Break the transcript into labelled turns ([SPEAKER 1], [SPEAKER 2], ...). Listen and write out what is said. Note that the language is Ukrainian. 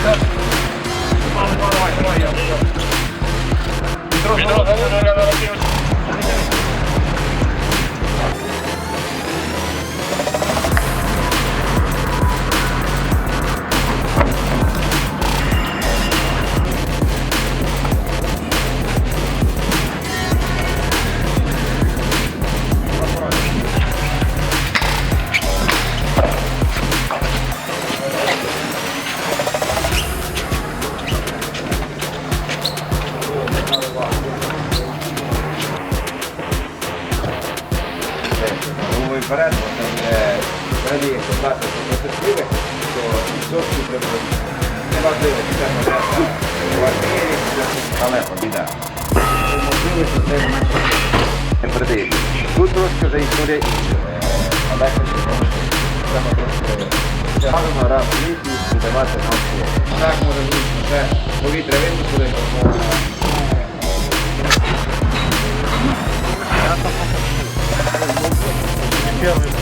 [SPEAKER 1] Thank you.
[SPEAKER 2] і вперед, е, взагалі достатньо перспективи, то відсотки треба. Неважливо, це податка в але побіда.
[SPEAKER 1] Можливо, що це
[SPEAKER 2] не передається. Тут трошки вже історія інша. Але треба трошки е, е, гарно раз в літ і нам слово. Так може бути, що це повітря випустили, первый.